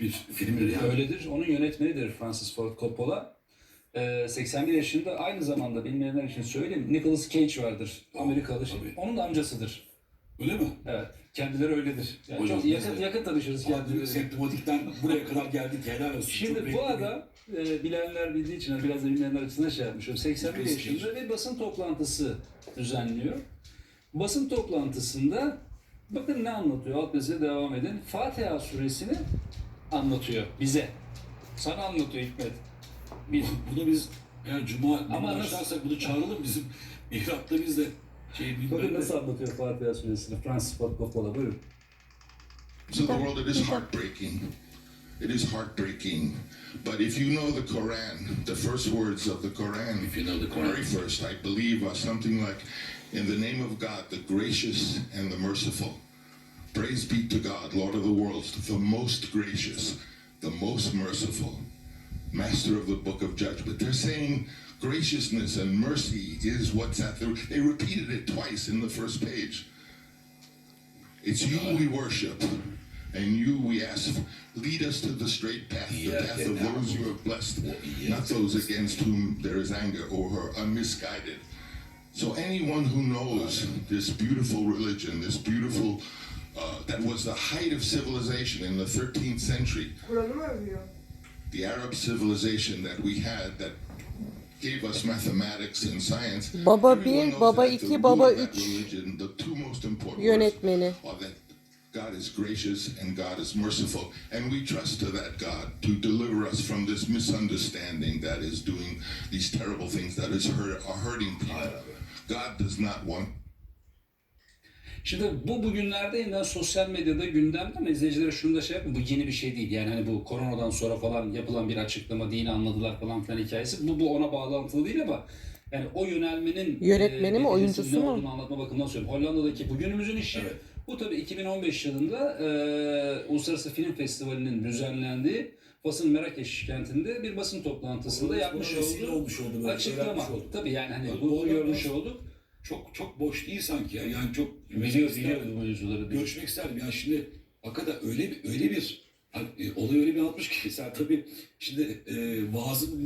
bir filmdir yani. Öyledir. Onun yönetmenidir Francis Ford Coppola. Ee, 81 yaşında aynı zamanda bilmeyenler için söyleyeyim. Nicolas Cage vardır. Amerikalı. şey. tabii. Onun da amcasıdır. Öyle mi? Evet. Kendileri öyledir. Yani Hocam çok yakın, de- yakın tanışırız Abi, kendileri. Semptomatikten buraya kadar geldik helal olsun. Şimdi Çok bu adam e, bilenler bildiği için biraz da bilmeyenler açısından şey yapmışım. 81 Nicolas Cage. yaşında ve basın toplantısı düzenliyor. Basın toplantısında bakın ne anlatıyor? Alt mesele devam edin. Fatiha suresini anlatıyor bize. Sana anlatıyor Hikmet. Bir, Bunu biz eğer cuma Ama başlarsak bunu çağıralım bizim mihrapta biz de şey bakın nasıl anlatıyor Fatiha suresini Francis Ford Coppola. Buyurun. To the world, it is heartbreaking. It is heartbreaking. But if you know the Quran, the first words of the Quran, If you know the Quran. very first, I believe, are something like, "In the name of God, the gracious and the merciful." Praise be to God, Lord of the worlds, the most gracious, the most merciful, Master of the Book of Judgment. They're saying graciousness and mercy is what's at the. They repeated it twice in the first page. It's you we worship, and you we ask, lead us to the straight path, the path of those you have blessed, not those against whom there is anger or who are misguided. So anyone who knows this beautiful religion, this beautiful, was the height of civilization in the 13th century, Kur'an'ı mı övüyor? the Arab civilization that we had that gave us mathematics and science. Baba everyone bir, baba that the iki, baba of that üç religion, the two most important words yönetmeni. are that God is gracious and God is merciful. And we trust to that God to deliver us from this misunderstanding that is doing these terrible things that is hurt, are hurting people. God does not want Şimdi bu bugünlerde yeniden sosyal medyada gündemde ama izleyicilere şunu da şey yapın. Bu yeni bir şey değil. Yani hani bu koronadan sonra falan yapılan bir açıklama, dini anladılar falan filan hikayesi. Bu, bu ona bağlantılı değil ama yani o yönelmenin Yönetmeni mi, neticesinin oyuncusu mu? anlatma bakımından söylüyorum. Hollanda'daki bugünümüzün işi. Evet. Bu tabii 2015 yılında e, Uluslararası Film Festivali'nin düzenlendiği Fas'ın Merakeş kentinde bir basın toplantısında yapmış olduğu olmuş oldu böyle, açıklama. olduk. Tabii yani hani bunu görmüş olduk. Çok çok boş değil sanki ya. Yani çok Biliyor, biliyor bu mevzuları. görüşmek isterdim. Yani şimdi hakikaten öyle bir öyle bir hani, e, olay öyle bir anlatmış ki sen tabii şimdi e, vaazın